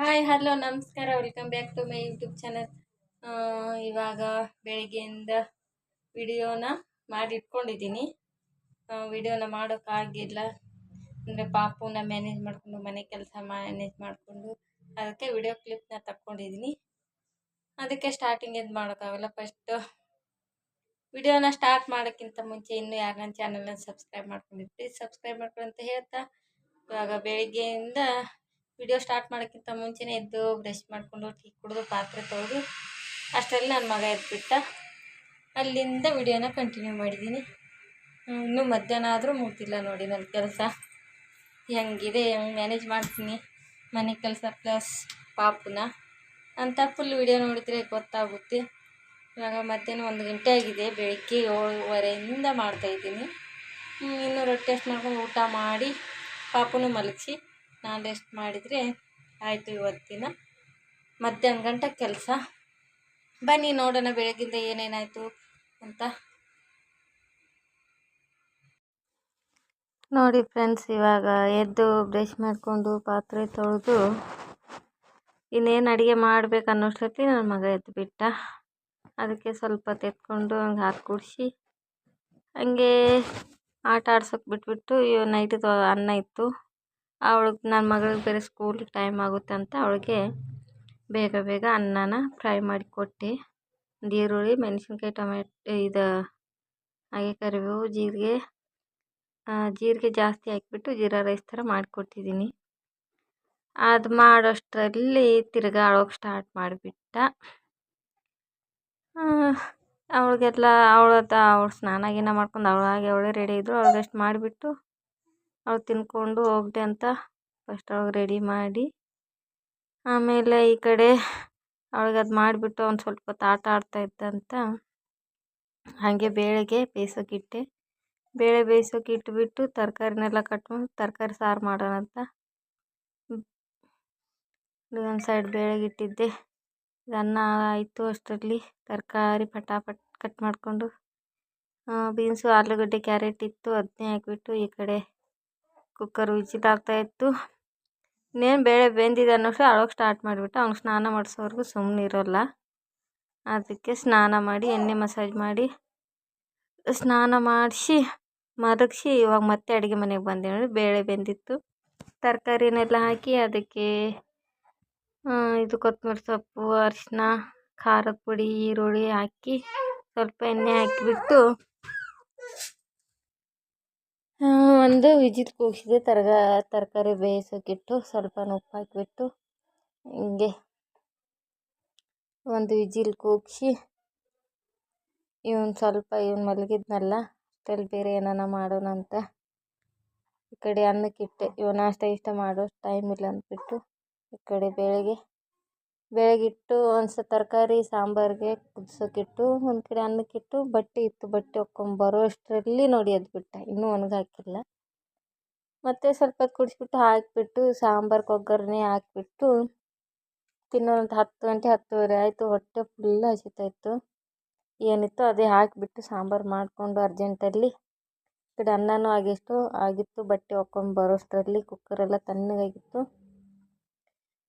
Hi hello ನಮಸ್ಕಾರ. Welcome back to my YouTube channel ಇವಾಗ ಬೆಳಿಗ್ಗೆಯಿಂದ ವಿಡಿಯೋನ ಮಾಡಿ ಇಟ್ಕೊಂಡಿದ್ದೀನಿ. ವಿಡಿಯೋನ ಮಾಡೋಕ್ಕಾಗಿಲ್ಲ ಅಂದರೆ ಪಾಪುನ ಮ್ಯಾನೇಜ್ ಮಾಡಿಕೊಂಡು, ಮನೆ ಕೆಲಸ ಮ್ಯಾನೇಜ್ ಮಾಡಿಕೊಂಡು, ಅದಕ್ಕೆ ವಿಡಿಯೋ ಕ್ಲಿಪ್ನ ತಕ್ಕೊಂಡಿದ್ದೀನಿ. ಅದಕ್ಕೆ ಸ್ಟಾರ್ಟಿಂಗ್ ಏನು ಮಾಡೋಕ್ಕಾಗಲ್ಲ ಫಸ್ಟು ವಿಡಿಯೋನ ಸ್ಟಾರ್ಟ್ ಮಾಡೋಕ್ಕಿಂತ ಮುಂಚೆ ಇನ್ನೂ ಯಾರು ನನ್ನ ಚಾನಲ್ನ ಸಬ್ಸ್ಕ್ರೈಬ್ ಮಾಡ್ಕೊಂಡಿದ್ದು ಸಬ್ಸ್ಕ್ರೈಬ್ ಮಾಡ್ಕೊಳ್ಳಿ ಅಂತ ಹೇಳ್ತಾ, ಇವಾಗ ಬೆಳಿಗ್ಗೆಯಿಂದ ವಿಡಿಯೋ ಸ್ಟಾರ್ಟ್ ಮಾಡೋಕ್ಕಿಂತ ಮುಂಚೆನೇ ಎದ್ದು ಬ್ರಷ್ ಮಾಡಿಕೊಂಡು ಟೀ ಕುಡಿದು ಪಾತ್ರೆ ತೊಳೆದು ಅಷ್ಟರಲ್ಲಿ ನನ್ನ ಮಗ ಎದ್ಬಿಟ್ಟ. ಅಲ್ಲಿಂದ ವಿಡಿಯೋನ ಕಂಟಿನ್ಯೂ ಮಾಡಿದ್ದೀನಿ. ಇನ್ನೂ ಮಧ್ಯಾಹ್ನ ಆದರೂ ಮುಗ್ತಿಲ್ಲ ನೋಡಿ ನನ್ನ ಕೆಲಸ. ಹೆಂಗಿದೆ, ಹೆಂಗೆ ಮ್ಯಾನೇಜ್ ಮಾಡ್ತೀನಿ? ಮನೆ ಕೆಲಸ ಪ್ಲಸ್ ಪಾಪುನ. ಅಂತ ಫುಲ್ ವಿಡಿಯೋ ನೋಡಿದರೆ ಗೊತ್ತಾಗುತ್ತೆ. ಇವಾಗ ಮಧ್ಯಾಹ್ನ ಒಂದು ಗಂಟೆ ಆಗಿದೆ, ಬೆಳಗ್ಗೆ ಏಳುವರೆಯಿಂದ ಮಾಡ್ತಾಯಿದ್ದೀನಿ ಇನ್ನೂ ರೊಟ್ಟಿ ಅಷ್ಟು ಮಾಡ್ಕೊಂಡು ಊಟ ಮಾಡಿ ಪಾಪುನೂ ಮಲಗಿಸಿ ನಾನು ರೆಸ್ಟ್ ಮಾಡಿದರೆ ಆಯಿತು ಇವತ್ತಿನ ಮಧ್ಯಾಹ್ನ ಗಂಟ ಕೆಲಸ. ಬನ್ನಿ ನೋಡೋಣ ಬೆಳಗ್ಗಿಂದ ಏನೇನಾಯಿತು ಅಂತ. ನೋಡಿ ಫ್ರೆಂಡ್ಸ್ ಇವಾಗ ಎದ್ದು ಬ್ರಷ್ ಮಾಡಿಕೊಂಡು ಪಾತ್ರೆ ತೊಳೆದು ಇನ್ನೇನು ಅಡುಗೆ ಮಾಡ್ಬೇಕು ಅನ್ನೋಷ್ಟೊತ್ತಿ ನನ್ನ ಮಗ ಎದ್ದು ಬಿಟ್ಟ ಅದಕ್ಕೆ ಸ್ವಲ್ಪ ತೆತ್ಕೊಂಡು ಹಂಗೆ ಹಾಕಿ ಕುಡಿಸಿ ಹಂಗೆ ಆಟ ಆಡ್ಸೋಕೆ ಬಿಟ್ಬಿಟ್ಟು ಇವ ನೈಟ್ದು ಅನ್ನ ಇತ್ತು. ಅವಳಿಗೆ ನನ್ನ ಮಗಳಿಗೆ ಬೇರೆ ಸ್ಕೂಲ್ ಟೈಮ್ ಆಗುತ್ತೆ ಅಂತ ಅವಳಿಗೆ ಬೇಗ ಬೇಗ ಅನ್ನನ ಫ್ರೈ ಮಾಡಿ ಕೊಟ್ಟೆ. ಒಂದು ಈರುಳ್ಳಿ, ಮೆಣಸಿನ್ಕಾಯಿ ಟೊಮೆಟೊ ಇದು ಹಾಗೆ ಕರಿಬೇವು, ಜೀರಿಗೆ ಜೀರಿಗೆ ಜಾಸ್ತಿ ಹಾಕಿಬಿಟ್ಟು ಜೀರಾ ರೈಸ್ ಥರ ಮಾಡಿಕೊಟ್ಟಿದ್ದೀನಿ ಅದು ಮಾಡೋಷ್ಟರಲ್ಲಿ ತಿರ್ಗಾ ಅಳೋಕೆ ಸ್ಟಾರ್ಟ್ ಮಾಡಿಬಿಟ್ಟ. ಅವಳಿಗೆಲ್ಲ ಅವಳದ ಅವಳು ಸ್ನಾನ ಗೀನ ಮಾಡ್ಕೊಂಡು ಅವಳಾಗೆ ಅವಳೇ ರೆಡಿ ಇದ್ದರು ಅವ್ಳಿಗೆ ಮಾಡಿಬಿಟ್ಟು ಅವಳು ತಿನ್ಕೊಂಡು ಹೋಗಲಿ ಅಂತ ಫಸ್ಟ್ ಅವಾಗ ರೆಡಿ ಮಾಡಿ, ಆಮೇಲೆ ಈ ಕಡೆ ಅವ್ಳಿಗೆ ಅದು ಮಾಡಿಬಿಟ್ಟು ಅವ್ನು ಸ್ವಲ್ಪ ಹೊತ್ತು ಆಟ ಆಡ್ತಾ ಇದ್ದಂತ ಹಾಗೆ ಬೇಳೆಗೆ ಬೇಯಿಸೋಕ್ಕಿಟ್ಟೆ ಬೇಳೆ ಬೇಯಿಸೋಕೆ ಇಟ್ಬಿಟ್ಟು ತರಕಾರಿನೆಲ್ಲ ಕಟ್ ಮಾಡಿ ತರಕಾರಿ ಸಾರು ಮಾಡೋಣ ಅಂತ ಒಂದು ಸೈಡ್ ಬೇಳೆಗೆ ಇಟ್ಟಿದ್ದೆ. ಅನ್ನ ಆಯಿತು ಅಷ್ಟರಲ್ಲಿ, ತರಕಾರಿ ಪಟಾಪಟ್ ಕಟ್ ಮಾಡಿಕೊಂಡು ಬೀನ್ಸು, ಆಲೂಗಡ್ಡೆ, ಕ್ಯಾರೆಟ್ ಇತ್ತು ಅದನ್ನೇ ಹಾಕಿಬಿಟ್ಟು ಈ ಕಡೆ ಕುಕ್ಕರ್ ವಿಜಿಲ್ ಆಗ್ತಾಯಿತ್ತು ಇನ್ನೇನು ಬೇಳೆ ಬೆಂದಿದೆ ಅನ್ನೋಷ್ಟು ಅಳೋಕೆ ಸ್ಟಾರ್ಟ್ ಮಾಡಿಬಿಟ್ಟು ಅವ್ನಿಗೆ ಸ್ನಾನ ಮಾಡಿಸೋವರೆಗೂ ಸುಮ್ಮನೆ ಇರೋಲ್ಲ. ಅದಕ್ಕೆ ಸ್ನಾನ ಮಾಡಿ, ಎಣ್ಣೆ ಮಸಾಜ್ ಮಾಡಿ, ಸ್ನಾನ ಮಾಡಿಸಿ ಮರಗಿಸಿ ಇವಾಗ ಮತ್ತೆ ಅಡುಗೆ ಮನೆಗೆ ಬಂದೆ ನೋಡಿ, ಬೇಳೆ ಬೆಂದಿತ್ತು. ತರಕಾರಿನೆಲ್ಲ ಹಾಕಿ ಅದಕ್ಕೆ ಇದು ಕೊತ್ತಂಬರಿ ಸೊಪ್ಪು, ಅರಿಶಿನ, ಖಾರದ ಪುಡಿ, ಈರುಳ್ಳಿ ಹಾಕಿ ಸ್ವಲ್ಪ ಎಣ್ಣೆ ಹಾಕಿಬಿಟ್ಟು ಒಂದು ವಿಜಿಲ್ ಕೂಗಿಸಿದೆ. ತರಗ, ತರಕಾರಿ ಬೇಯಿಸೋಕ್ಕಿಟ್ಟು ಸ್ವಲ್ಪ ಉಪ್ಪು ಹಾಕಿಬಿಟ್ಟು ಹಿಂಗೆ ಒಂದು ವಿಜಿಲ್ ಕೂಗಿಸಿ, ಇವನು ಸ್ವಲ್ಪ ಇವನು ಮಲಗಿದ್ನಲ್ಲ, ಅಷ್ಟೆಲ್ಲಿ ಬೇರೆ ಏನಾನ ಮಾಡೋಣ ಅಂತ ಈ ಕಡೆ ಅನ್ನಕ್ಕಿಟ್ಟೆ. ಇವನು ನಾಷ್ಟ ಇಷ್ಟ ಮಾಡೋ ಟೈಮ್ ಇಲ್ಲ ಅಂದ್ಬಿಟ್ಟು ಈ ಕಡೆ ಬೇಳೆಗೆ ಬೇಳೆಗಿಟ್ಟು ಒಂದು ಸ ತರಕಾರಿ, ಸಾಂಬಾರಿಗೆ ಕುದ್ಸೋಕ್ಕಿಟ್ಟು ಒಂದು ಕಡೆ ಅನ್ನಕ್ಕಿಟ್ಟು ಬಟ್ಟೆ ಇತ್ತು, ಬಟ್ಟೆ ಒಕ್ಕೊಂಡು ಬರೋ ಅಷ್ಟರಲ್ಲಿ ನೋಡಿ ಎದ್ಬಿಟ್ಟ ಇನ್ನೂ ಒಣಗಾಕಿಲ್ಲ. ಮತ್ತು ಸ್ವಲ್ಪ ಕುಡಿಸ್ಬಿಟ್ಟು ಹಾಕಿಬಿಟ್ಟು ಸಾಂಬಾರ್ಗೆ ಒಗ್ಗರಣೆ ಹಾಕಿಬಿಟ್ಟು ತಿನ್ನೋ ಒಂದು ಹತ್ತು ಗಂಟೆ, ಹತ್ತುವರೆ ಆಯಿತು, ಹೊಟ್ಟೆ ಫುಲ್ ಹಸಿತಾಯಿತ್ತು ಏನಿತ್ತು ಅದೇ ಹಾಕಿಬಿಟ್ಟು ಸಾಂಬಾರು ಮಾಡಿಕೊಂಡು ಅರ್ಜೆಂಟಲ್ಲಿ ಈ ಕಡೆ ಅನ್ನನೂ ಆಗಿಷ್ಟು ಆಗಿತ್ತು, ಬಟ್ಟೆ ಒಕ್ಕೊಂಡು ಬರೋಷ್ಟರಲ್ಲಿ ಕುಕ್ಕರೆಲ್ಲ ತಣ್ಣಗಾಗಿತ್ತು.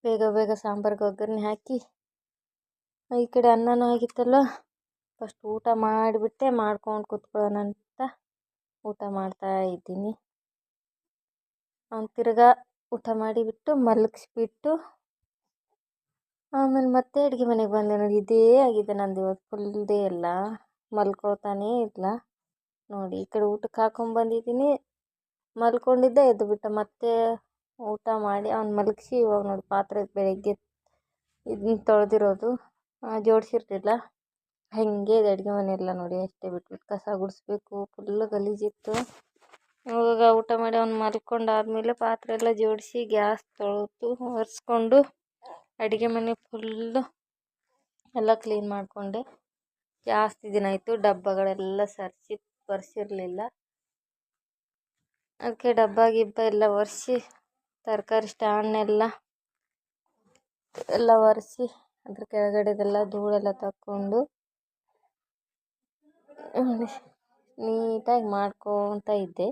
ಬೇಗ ಬೇಗ ಸಾಂಬಾರ್ಗೆ ಒಗ್ಗರಣೆ ಹಾಕಿ ಈ ಕಡೆ ಅನ್ನನೂ ಆಗಿತ್ತಲ್ಲ ಫಸ್ಟ್ ಊಟ ಮಾಡಿಬಿಟ್ಟೆ, ಮಾಡ್ಕೊಂಡು ಕೂತ್ಕೊಳ್ಳೋಣ ಅಂತ ಊಟ ಮಾಡ್ತಾ ಇದ್ದೀನಿ. ಅವ್ನು ತಿರ್ಗಾ ಊಟ ಮಾಡಿಬಿಟ್ಟು ಮಲಗಿಸ್ಬಿಟ್ಟು, ಆಮೇಲೆ ಮತ್ತೆ ಅಡುಗೆ ಮನೆಗೆ ಬಂದೆ ನೋಡಿ, ಇದೇ ಆಗಿದೆ ನಂದು ಇವತ್ತು ಫುಲ್ ಡೇ ಎಲ್ಲ, ಮಲ್ಕೊಳ್ತಾನೇ ಇಲ್ಲ. ನೋಡಿ, ಈ ಕಡೆ ಊಟಕ್ಕೆ ಹಾಕೊಂಬಂದಿದ್ದೀನಿ ಮಲ್ಕೊಂಡಿದ್ದೆ ಎದ್ದುಬಿಟ್ಟ ಮತ್ತೆ ಊಟ ಮಾಡಿ ಅವ್ನು ಮಲಗಿಸಿ ಇವಾಗ ನೋಡಿ ಪಾತ್ರೆ ಬೆಳಗ್ಗೆ ಇದನ್ನ ತೊಳೆದಿರೋದು. ಜೋಡಿಸಿರ್ಲಿಲ್ಲ. ಹಾಗೆ ಇದೆ ಅಡುಗೆ ಮನೆಯೆಲ್ಲ ನೋಡಿ ಅಷ್ಟೇ ಬಿಟ್ಬಿಟ್ಟು ಕಸ ಗುಡಿಸ್ಬೇಕು ಫುಲ್ಲು ಗಲೀಜಿತ್ತು. ಇವಾಗ ಊಟ ಮಾಡಿ ಅವ್ನು ಮಲ್ಕೊಂಡಾದ್ಮೇಲೆ ಪಾತ್ರೆ ಎಲ್ಲ ಜೋಡಿಸಿ ಗ್ಯಾಸ್ ತೊಳೆದು ಒರೆಸ್ಕೊಂಡು ಅಡುಗೆ ಮನೆ ಫುಲ್ಲು ಎಲ್ಲ ಕ್ಲೀನ್ ಮಾಡಿಕೊಂಡೆ. ಜಾಸ್ತಿ ದಿನ ಆಯಿತು, ಡಬ್ಬಗಳೆಲ್ಲ ಸರಿಸಿ ಒರೆಸಿರ್ಲಿಲ್ಲ ಅದಕ್ಕೆ ಡಬ್ಬ ಗಿಬ್ಬ ಎಲ್ಲ ಒರೆಸಿ ತರಕಾರಿ ಸ್ಟ್ಯಾಂಡ್ನೆಲ್ಲ ಎಲ್ಲ ಒರೆಸಿ ಅದ್ರ ಕೆಳಗಡೆದೆಲ್ಲ ಧೂಳೆಲ್ಲ ತಕ್ಕೊಂಡು ನೀಟಾಗಿ ಮಾಡ್ಕೊತ ಇದ್ದೆ.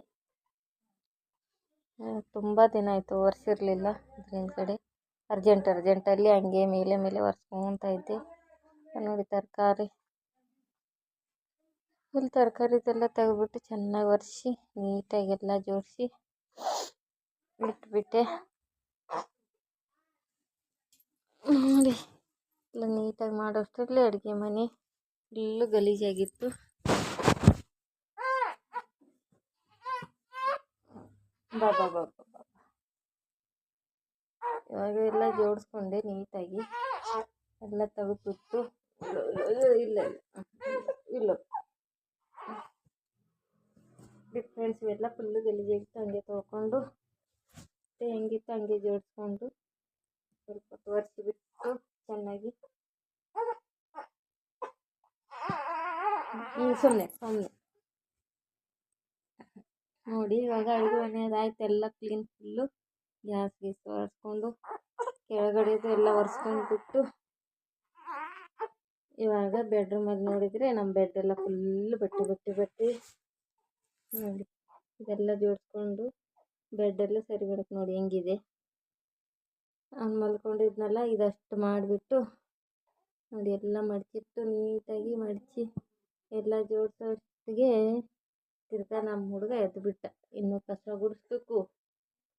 ತುಂಬ ದಿನ ಆಯಿತು ಒರೆಸಿರ್ಲಿಲ್ಲ ಅದ್ರ ಹಿಂದ್ಗಡೆ. ಅರ್ಜೆಂಟ್ ಅರ್ಜೆಂಟಲ್ಲಿ ಹಂಗೆ ಮೇಲೆ ಮೇಲೆ ಒರೆಸ್ಕೊತ ಇದ್ದೆ. ನೋಡಿ ತರಕಾರಿ. ಫುಲ್ ತರಕಾರಿದೆಲ್ಲ ತೆಗೆದ್ಬಿಟ್ಟು ಚೆನ್ನಾಗಿ ಒರೆಸಿ ನೀಟಾಗಿ ಎಲ್ಲ ಜೋಡಿಸಿ ಇಟ್ಬಿಟ್ಟೆ ನೋಡಿ, ಎಲ್ಲ ನೀಟಾಗಿ ಮಾಡೋಷ್ಟರಲ್ಲಿ ಅಡುಗೆ ಮನೆ ಫುಲ್ಲು ಗಲೀಜಾಗಿತ್ತು. ಬಾಬಾ ಬಾ ಬಾ ಬಾ ಬಾ. ಇವಾಗ ಎಲ್ಲ ಜೋಡಿಸ್ಕೊಂಡೆ ನೀಟಾಗಿ. ಎಲ್ಲ ತೆಗೆದ್ಬಿಟ್ಟು. ಇಲ್ಲ ಇಲ್ಲ. ಫ್ರೆಂಡ್ಸ್ ಇವೆಲ್ಲ ಫುಲ್ಲು ಗಲೀಜಾಗಿತ್ತು, ಹಂಗೆ ತೊಳ್ಕೊಂಡು ಮತ್ತೆ ಹೆಂಗಿತ್ತು ಹಂಗೆ ಜೋಡಿಸ್ಕೊಂಡು ಸ್ವಲ್ಪ ಒರೆಸಿಬಿಟ್ಟು ಚೆನ್ನಾಗಿ. ಹ್ಞೂ ಸುಮ್ಮನೆ ಸುಮ್ಮನೆ ನೋಡಿ, ಇವಾಗ ಅಡುಗೆ ಮನೆಯದಾಯ್ತು, ಎಲ್ಲ ಕ್ಲೀನ್ ಫುಲ್ಲು ಗ್ಯಾಸ್ ಗೀಸ್ ಒರೆಸ್ಕೊಂಡು, ಕೆಳಗಡೆದು ಎಲ್ಲ ಒರೆಸ್ಕೊಂಡ್ಬಿಟ್ಟು, ಇವಾಗ ಬೆಡ್ರೂಮಲ್ಲಿ ನೋಡಿದರೆ ನಮ್ಮ ಬೆಡ್ ಎಲ್ಲ ಫುಲ್ಲು ಬಟ್ಟೆ ಬಟ್ಟೆ ಬಟ್ಟೆ. ನೋಡಿ, ಇದೆಲ್ಲ ಜೋಡಿಸ್ಕೊಂಡು. ಬೆಡ್ಡೆಲ್ಲ ಸರಿ ಮಾಡಕ್ಕೆ ನೋಡಿ ಹೆಂಗಿದೆ. ಅವ್ನು ಮಲ್ಕೊಂಡಿದ್ನಲ್ಲ, ಇದಷ್ಟು ಮಾಡಿಬಿಟ್ಟು ನೋಡಿ ಎಲ್ಲ ಮಡಚಿತ್ತು ನೀಟಾಗಿ ಮಡಚಿ ಎಲ್ಲ ಜೋಡಿಸೋಷ್ಟಿಗೆ ತಿರ್ಗಾ ನಮ್ಮ ಹುಡುಗ ಎದ್ದು ಬಿಟ್ಟ ಇನ್ನು ಕಸ ಗುಡಿಸ್ಬೇಕು.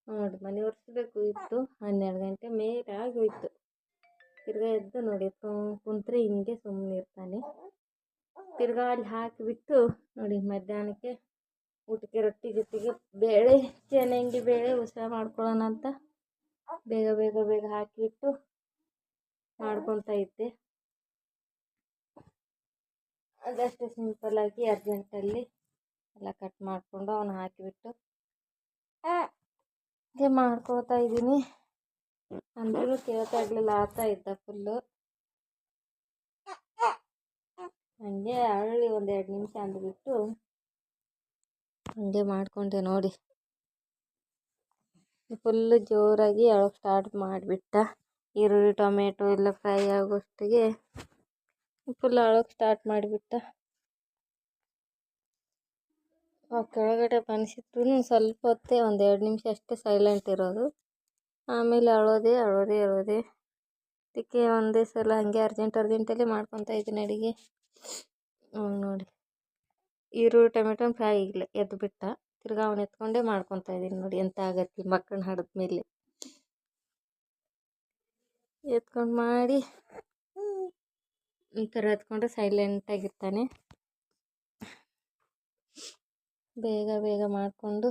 ನೋಡಿ, ಮನೆ ಒರೆಸ್ಬೇಕು. ಇತ್ತು, ಹನ್ನೆರಡು ಗಂಟೆ ಮೇಲೆ ಆಗೋಯ್ತು. ತಿರ್ಗಾ ಎದ್ದು ನೋಡಿ ಕುಂತ್ರೆ ಹಿಂಗೆ ಸುಮ್ಮನೆ ಇರ್ತಾನೆ ತಿರ್ಗಾ ಅಲ್ಲಿ ಹಾಕಿಬಿಟ್ಟು ನೋಡಿ ಮಧ್ಯಾಹ್ನಕ್ಕೆ ಊಟಕ್ಕೆ ರೊಟ್ಟಿ ಜೊತೆಗೆ ಬೇಳೆ ಚೆನ್ನಂಗಿ ಬೇಳೆ ಉಸಿರ ಮಾಡ್ಕೊಳ್ಳೋಣ ಅಂತ. ಬೇಗ ಬೇಗ ಬೇಗ ಹಾಕಿಬಿಟ್ಟು ಮಾಡ್ಕೊತಾ ಇದ್ದೆ. ಅದಷ್ಟು ಸಿಂಪಲ್ಲಾಗಿ ಅರ್ಜೆಂಟಲ್ಲಿ ಎಲ್ಲ ಕಟ್ ಮಾಡಿಕೊಂಡು ಅವನ್ನ ಹಾಕಿಬಿಟ್ಟು ಹಾಗೆ ಮಾಡ್ಕೋತಾ ಇದ್ದೀನಿ. ಅಂದ್ರೂ ಕೇಳ್ತಾ ಇರಲಿಲ್ಲ ಆತ ಇದ್ದ ಫುಲ್ಲು ಹಂಗೆ ಅರಳಿ ಒಂದೆರಡು ನಿಮಿಷ ಅಂದ್ಬಿಟ್ಟು ಹಂಗೆ ಮಾಡಿಕೊಂಡೆ ನೋಡಿ. ಫುಲ್ಲು ಜೋರಾಗಿ ಅಳೋಕೆ ಸ್ಟಾರ್ಟ್ ಮಾಡಿಬಿಟ್ಟ. ಈರುಳ್ಳಿ, ಟೊಮೆಟೊ ಎಲ್ಲ ಫ್ರೈ ಆಗೋಷ್ಟಿಗೆ ಫುಲ್ ಅಳೋಕೆ ಸ್ಟಾರ್ಟ್ ಮಾಡಿಬಿಟ್ಟ. ಆ ಕೆಳಗಡೆ ಬನಿಸಿದ್ರು ಸ್ವಲ್ಪ ಹೊತ್ತೇ ಒಂದು ಎರಡು ನಿಮಿಷ ಅಷ್ಟೇ ಸೈಲೆಂಟ್ ಇರೋದು. ಆಮೇಲೆ ಅಳೋದೇ ಅಳೋದೇ ಅಳೋದೇ. ಅದಕ್ಕೆ ಒಂದೇ ಸಲ ಹಾಗೆ ಅರ್ಜೆಂಟ್ ಅರ್ಜೆಂಟಲ್ಲಿ ಮಾಡ್ಕೊತಾ ಇದ್ದೀನಿ ಅಡುಗೆ. ನೋಡಿ. ಈರುಳ್ಳಿ, ಟೊಮೆಟೊ ಫ್ರೈ ಇಲ್ಲ ಎದ್ದು ಬಿಟ್ಟ ತಿರ್ಗಾ ಅವ್ನು ಎತ್ಕೊಂಡೇ ಮಾಡ್ಕೊತಾ ಇದ್ದೀನಿ ನೋಡಿ ಎಂತ ಆಗತ್ತೆ ಮಕ್ಕಳನ್ನ ಹಡಿದ ಮೇಲೆ. ಎತ್ಕೊಂಡು ಮಾಡಿ ಈ ಥರ ಎತ್ಕೊಂಡ್ರೆ ಸೈಲೆಂಟಾಗಿರ್ತಾನೆ ಬೇಗ ಬೇಗ ಮಾಡಿಕೊಂಡು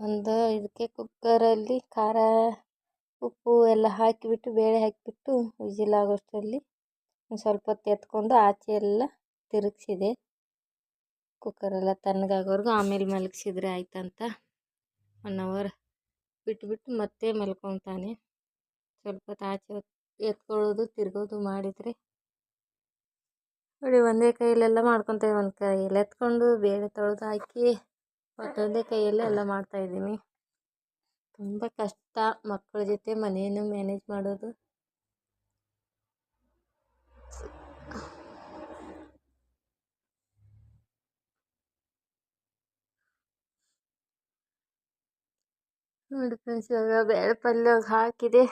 ಒಂದು ಇದಕ್ಕೆ ಕುಕ್ಕರಲ್ಲಿ ಖಾರ, ಉಪ್ಪು ಎಲ್ಲ ಹಾಕಿಬಿಟ್ಟು, ಬೇಳೆ ಹಾಕಿಬಿಟ್ಟು ವಿಜಿಲ್ ಆಗೋಷ್ಟರಲ್ಲಿ ಸ್ವಲ್ಪ ಹೊತ್ತು ಎತ್ಕೊಂಡು ಆಚೆ ಎಲ್ಲ ತಿರುಗಿಸಿದೆ. ಕುಕ್ಕರೆಲ್ಲ ತಣ್ಣಗಾಗೋವರೆಗೂ ಆಮೇಲೆ ಮಲಗಿಸಿದ್ರೆ ಆಯ್ತಂತ. ಒನ್ ಅವರ್ ಬಿಟ್ಬಿಟ್ಟು ಮತ್ತೆ ಮಲ್ಕೊತಾನೆ ಸ್ವಲ್ಪ ಹೊತ್ತು ಆಚೆ ಎತ್ಕೊಳ್ಳೋದು, ತಿರುಗೋದು ಮಾಡಿದರೆ. ನೋಡಿ ಒಂದೇ ಕೈಯಲ್ಲೆಲ್ಲ ಮಾಡ್ಕೊತಾ ಒಂದು ಕೈಯಲ್ಲಿ ಎತ್ಕೊಂಡು ಬೇಳೆ ತೊಳೆದು ಹಾಕಿ ಮತ್ತೊಂದೇ ಕೈಯಲ್ಲೇ ಎಲ್ಲ ಮಾಡ್ತಾಯಿದ್ದೀನಿ ತುಂಬ ಕಷ್ಟ ಮಕ್ಕಳ ಜೊತೆ ಮನೆಯನ್ನು ಮ್ಯಾನೇಜ್ ಮಾಡೋದು. ನೋಡಿ ಫ್ರೆಂಡ್ಸ್ ಇವಾಗ ಬೇಳೆ ಪಲ್ಯ ಹಾಕಿದೆ.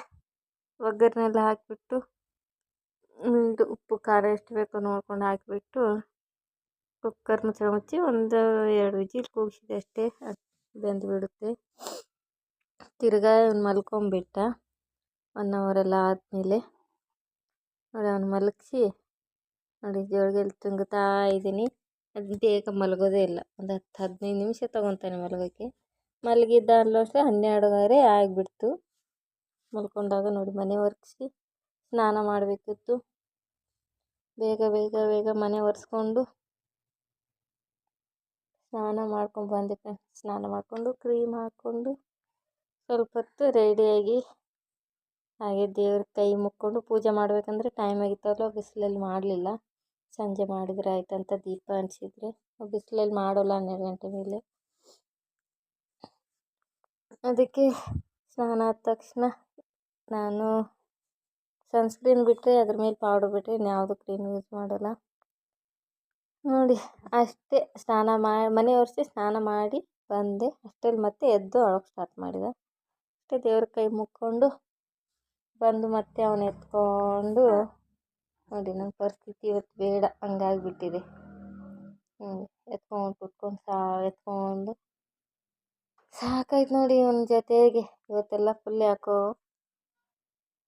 ಒಗ್ಗರಣೆ ಎಲ್ಲ ಹಾಕಿಬಿಟ್ಟು ಇದು ಉಪ್ಪು, ಖಾರ ಎಷ್ಟು ಬೇಕೋ ನೋಡ್ಕೊಂಡು ಹಾಕಿಬಿಟ್ಟು ಕುಕ್ಕರ್ ಮುಚ್ಚಳ ಮುಚ್ಚಿ ಒಂದು ಎರಡು ವಿಜಿಲ್ ಕೂಗಿಸಿದೆ ಅಷ್ಟೇ ಬೆಂದು ಬಿಡುತ್ತೆ. ತಿರ್ಗಾ ಅವ್ನು ಮಲ್ಕೊಂಬಿಟ್ಟ ಒನ್ ಅವರೆಲ್ಲ ಆದಮೇಲೆ. ನೋಡಿ ಅವ್ನು ಮಲಗಿಸಿ, ನೋಡಿ ಜೋಳಿಗೆಯಲ್ಲಿ ತುಂಗುತ್ತಾ ಇದ್ದೀನಿ. ಅದು ಬೇಗ ಮಲಗೋದೇ ಇಲ್ಲ, ಒಂದು ಹತ್ತು ಹದಿನೈದು ನಿಮಿಷ ತೊಗೊತಾನೆ ಮಲಗೋಕ್ಕೆ ಮಲಗಿದ್ದ ಅಲ್ಲಷ್ಟೇ ಹನ್ನೆರಡುವರೆ ಆಗಿಬಿಡ್ತು. ಮಲ್ಕೊಂಡಾಗ ನೋಡಿ ಮನೆ ಒರೆಸಿ ಸ್ನಾನ ಮಾಡಬೇಕಿತ್ತು. ಬೇಗ ಬೇಗ ಬೇಗ ಮನೆ ಒರೆಸ್ಕೊಂಡು ಸ್ನಾನ ಮಾಡ್ಕೊಂಡು ಬಂದೆ ಸ್ನಾನ ಮಾಡಿಕೊಂಡು ಕ್ರೀಮ್ ಹಾಕ್ಕೊಂಡು ಸ್ವಲ್ಪ ಹೊತ್ತು ರೆಡಿಯಾಗಿ ಹಾಗೆ ದೇವ್ರ ಕೈ ಮುಕ್ಕೊಂಡು ಪೂಜೆ ಮಾಡಬೇಕಂದ್ರೆ ಟೈಮ್ ಆಗಿತ್ತಲ್ಲ ಬಿಸಿಲಲ್ಲಿ ಮಾಡಲಿಲ್ಲ. ಸಂಜೆ ಮಾಡಿದರೆ ಆಯ್ತಂತ ದೀಪ ಅನಿಸಿದ್ರೆ ಬಿಸಿಲಲ್ಲಿ ಮಾಡೋಲ್ಲ ಹನ್ನೆರಡು ಗಂಟೆ ಮೇಲೆ. ಅದಕ್ಕೆ ಸ್ನಾನ ಆದ ತಕ್ಷಣ ನಾನು ಸನ್ಸ್ಕ್ರೀನ್ ಬಿಟ್ಟರೆ ಅದ್ರ ಮೇಲೆ ಪೌಡ್ರ್ ಬಿಟ್ಟರೆ ಇನ್ಯಾವುದು ಕ್ರೀಮ್ ಯೂಸ್ ಮಾಡೋಲ್ಲ. ನೋಡಿ, ಅಷ್ಟೇ ಸ್ನಾನ ಮಾಡಿ ಮನೆ ಒರೆಸಿ ಸ್ನಾನ ಮಾಡಿ ಬಂದೆ. ಅಷ್ಟರಲ್ಲಿ ಮತ್ತೆ ಎದ್ದು ಅಳೋಕೆ ಸ್ಟಾರ್ಟ್ ಮಾಡಿದೆ. ಅಷ್ಟೇ ದೇವ್ರ ಕೈ ಮುಕ್ಕೊಂಡು ಬಂದು ಮತ್ತೆ ಅವನ ಎತ್ಕೊಂಡು ನೋಡಿ ನನ್ನ ಪರಿಸ್ಥಿತಿ ಇವತ್ತು ಬೇಡ, ಹಂಗಾಗ್ಬಿಟ್ಟಿದೆ. ಹ್ಞೂ ಎತ್ಕೊಂಡು ಕುತ್ಕೊಂಡು ಸಾ, ಎತ್ಕೊಂಡು ಸಾಕಾಯ್ತು ನೋಡಿ ಅವ್ನ ಜೊತೆಗೆ. ಇವತ್ತೆಲ್ಲ ಫುಲ್ ಯಾಕೋ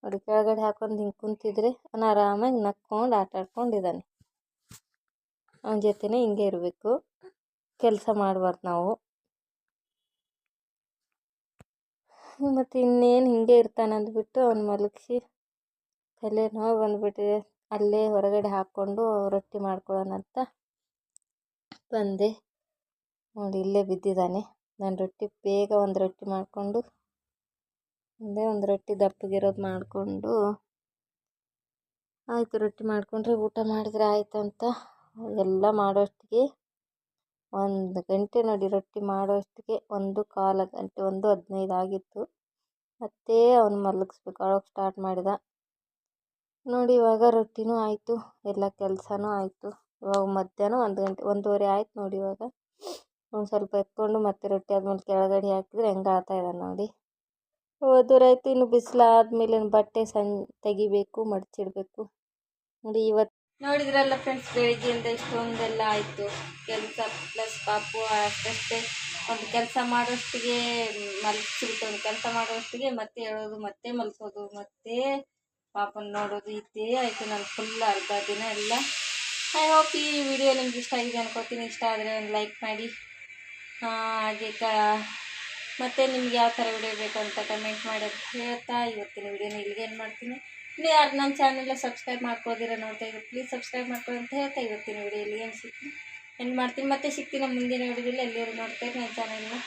ನೋಡಿ ಕೆಳಗಡೆ ಹಾಕೊಂಡು ಹಿಂಗೆ ಕುಂತಿದ್ರೆ ಅವನು ಆರಾಮಾಗಿ ನಕ್ಕೊಂಡು ಆಟ ಆಡ್ಕೊಂಡಿದ್ದಾನೆ ಅವನ ಜೊತೆನೇ ಹಿಂಗೆ ಇರಬೇಕು. ಕೆಲಸ ಮಾಡಬಾರ್ದು ನಾವು. ಮತ್ತು ಇನ್ನೇನು ಹಿಂಗೆ ಇರ್ತಾನೆ ಅಂದ್ಬಿಟ್ಟು ಅವ್ನು ಮಲಗಿಸಿ ತಲೆ ನೋವು ಬಂದುಬಿಟ್ಟಿದೆ ಅಲ್ಲೇ ಹೊರಗಡೆ ಹಾಕ್ಕೊಂಡು ರೊಟ್ಟಿ ಮಾಡ್ಕೊಳ್ಳೋಣ ಅಂತ ಬಂದೆ. ನೋಡಿ ಇಲ್ಲೇ ಬಿದ್ದಿದ್ದಾನೆ. ನಾನು ರೊಟ್ಟಿ ಬೇಗ ಒಂದು ರೊಟ್ಟಿ ಮಾಡಿಕೊಂಡು ಒಂದೇ ಒಂದು ರೊಟ್ಟಿ ದಪ್ಪಗಿರೋದು ಮಾಡಿಕೊಂಡು, ಆಯಿತು ರೊಟ್ಟಿ ಮಾಡಿಕೊಂಡ್ರೆ ಊಟ ಮಾಡಿದ್ರೆ ಆಯ್ತು ಅಂತ ಎಲ್ಲ ಮಾಡೋಷ್ಟಿಗೆ ಒಂದು ಗಂಟೆ ನೋಡಿ ರೊಟ್ಟಿ ಮಾಡೋಷ್ಟಿಗೆ ಒಂದು ಕಾಲು ಗಂಟೆ, ಒಂದು ಹದಿನೈದು ಆಗಿತ್ತು. ಮತ್ತೆ ಅವನು ಮಲಗಿಸ್ಬೇಕು ಅಳೋಕೆ ಸ್ಟಾರ್ಟ್ ಮಾಡಿದ. ನೋಡಿ ಇವಾಗ ರೊಟ್ಟಿನೂ ಆಯಿತು, ಎಲ್ಲ ಕೆಲಸನೂ ಆಯಿತು. ಇವಾಗ ಮಧ್ಯಾಹ್ನ ಒಂದು ಗಂಟೆ, ಒಂದೂವರೆ ಆಯ್ತು ನೋಡಿ ಇವಾಗ. ಒಂದು ಸ್ವಲ್ಪ ಎತ್ಕೊಂಡು ಮತ್ತೆ ರೊಟ್ಟಿ ಆದ್ಮೇಲೆ ಕೆಳಗಡೆ ಹಾಕಿದ್ರೆ ಹೆಂಗೆ ಆಗ್ತಾ ಇದೆ ನೋಡಿ. ಒಂದೂವರೆ ಆಯಿತು ಇನ್ನು ಬಿಸಿಲಾದ್ಮೇಲೆ ಬಟ್ಟೆ ಸಣ್ಣ ತೆಗಿಬೇಕು, ಮಡಚಿಡ್ಬೇಕು. ನೋಡಿ ಇವತ್ತು ನೋಡಿದ್ರಲ್ಲ ಫ್ರೆಂಡ್ಸ್ ಬೆಳಿಗ್ಗೆಯಿಂದ ಇಷ್ಟೊಂದೆಲ್ಲ ಆಯಿತು. ಕೆಲಸ ಪ್ಲಸ್ ಪಾಪು ಅಷ್ಟಷ್ಟೇ. ಒಂದು ಕೆಲಸ ಮಾಡೋಷ್ಟಿಗೆ ಮಲಗಿಸ್ಬಿಟ್ಟು ಒಂದು ಕೆಲಸ ಮಾಡೋಷ್ಟಿಗೆ ಮತ್ತೆ ಹೇಳೋದು, ಮತ್ತೆ ಮಲಸೋದು, ಮತ್ತೆ ಪಾಪನ ನೋಡೋದು ಇದೇ ಆಯಿತು ನಾನು ಫುಲ್ ಅರ್ಧ ದಿನ ಎಲ್ಲ. ಐ ಹೋಪ್ ಈ ವಿಡಿಯೋ ನಿಮ್ಗೆ ಇಷ್ಟ ಆಗಿದೆ ಅನ್ಕೋತೀನಿ. ಇಷ್ಟ ಆದರೆ ಒಂದು ಲೈಕ್ ಮಾಡಿ. ಹಾಗೆ ಕ. ಮತ್ತು ನಿಮ್ಗೆ ಯಾವ ಥರ ವಿಡಿಯೋ ಬೇಕು ಅಂತ ಕಮೆಂಟ್ ಮಾಡಿ ಅಂತ ಹೇಳ್ತಾ ಇವತ್ತಿನ ವಿಡಿಯೋನ ಇಲ್ಲಿಗೆ ಏನು ಮಾಡ್ತೀನಿ. ನೀವು ಯಾರು ನನ್ನ ಚಾನೆಲ್ಲ ಸಬ್ಸ್ಕ್ರೈಬ್ ಮಾಡ್ಕೋದಿರ ನೋಡ್ತಾ ಇದ್ದೀವಿ ಪ್ಲೀಸ್ ಸಬ್ಸ್ಕ್ರೈಬ್ ಮಾಡ್ಕೊಳ್ಳಿ ಅಂತ ಹೇಳ್ತಾ ಇವತ್ತಿನ ವಿಡಿಯೋ ಇಲ್ಲಿಗೆ ಏನು ಸಿಗ್ತೀನಿ ಏನು ಮಾಡ್ತೀನಿ. ಮತ್ತೆ ಸಿಗ್ತೀನಿ ಮುಂದಿನ ವಿಡಿಯೋದಲ್ಲಿ ಎಲ್ಲಿಯವರು ನೋಡ್ತಾ ಇರಿ ನನ್ನ ಚಾನಲ್ನ